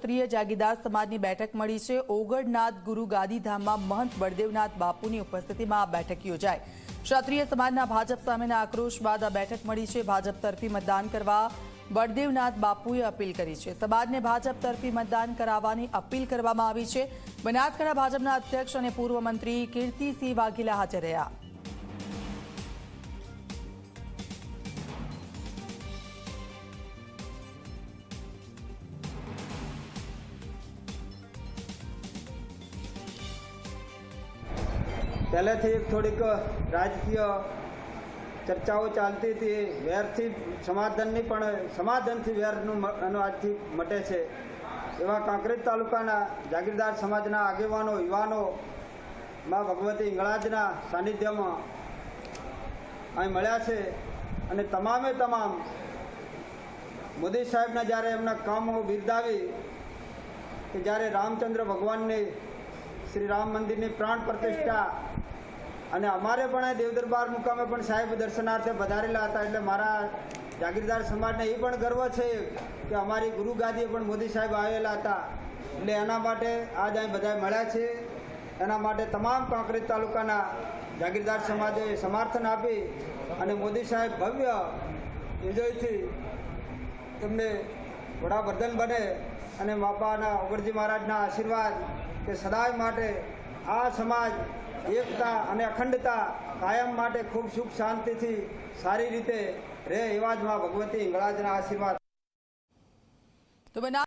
ક્ષત્રિય જાગીરદાર સમાજની બેઠક મળી છે. ઓગળનાથ ગુરુ ગાદીધામમાં મહંત બળદેવનાથ બાપુની ઉપસ્થિતિમાં આ બેઠક યોજાઈ. ક્ષત્રિય સમાજના ભાજપ સામેના આક્રોશ બાદ આ બેઠક મળી છે. ભાજપ તરફી મતદાન કરવા બળદેવનાથ બાપુએ અપીલ કરી છે. સમાજને ભાજપ તરફી મતદાન કરાવવાની અપીલ કરવામાં આવી છે. બનાસકાંઠા ભાજપના અધ્યક્ષ અને પૂર્વ મંત્રી કીર્તિસિંહ વાઘેલા હાજર રહ્યા. પહેલેથી એક થોડીક રાજકીય ચર્ચાઓ ચાલતી હતી. વેરથી સમાધાનની પણ, સમાધાનથી વેરનું આજથી મટે છે. એવા કાંકરેજ તાલુકાના જાગીરદાર સમાજના આગેવાનો યુવાનો માં ભગવતી ઇંગળાજના સાનિધ્યમાં અહીં મળ્યા છે અને તમામે તમામ મોદી સાહેબના જ્યારે એમના કામો બિરદાવી કે જ્યારે રામચંદ્ર ભગવાનની શ્રી રામ મંદિરની પ્રાણ પ્રતિષ્ઠા. અને અમારે પણ દેવદરબાર મુકામે પણ સાહેબ દર્શનાર્થે પધારેલા હતા એટલે મારા જાગીરદાર સમાજને એ પણ ગર્વ છે કે અમારી ગુરુ ગાદીએ પણ મોદી સાહેબ આવેલા હતા. એટલે એના માટે આજ અહીં બધા મળ્યા છે. એના માટે તમામ કાંકરેજ તાલુકાના જાગીરદાર સમાજે સમર્થન આપી અને મોદી સાહેબ ભવ્ય વિજયથી એમને વડાપ્રધાન બને અને બાપાના ઓગરજી મહારાજના આશીર્વાદ કે સદાય માટે આ સમાજ એકતા અને અખંડતા કાયમ માટે ખૂબ સુખ શાંતિથી સારી રીતે રહે એવા જ માં ભગવતી ઇંગળાજના આશીર્વાદ.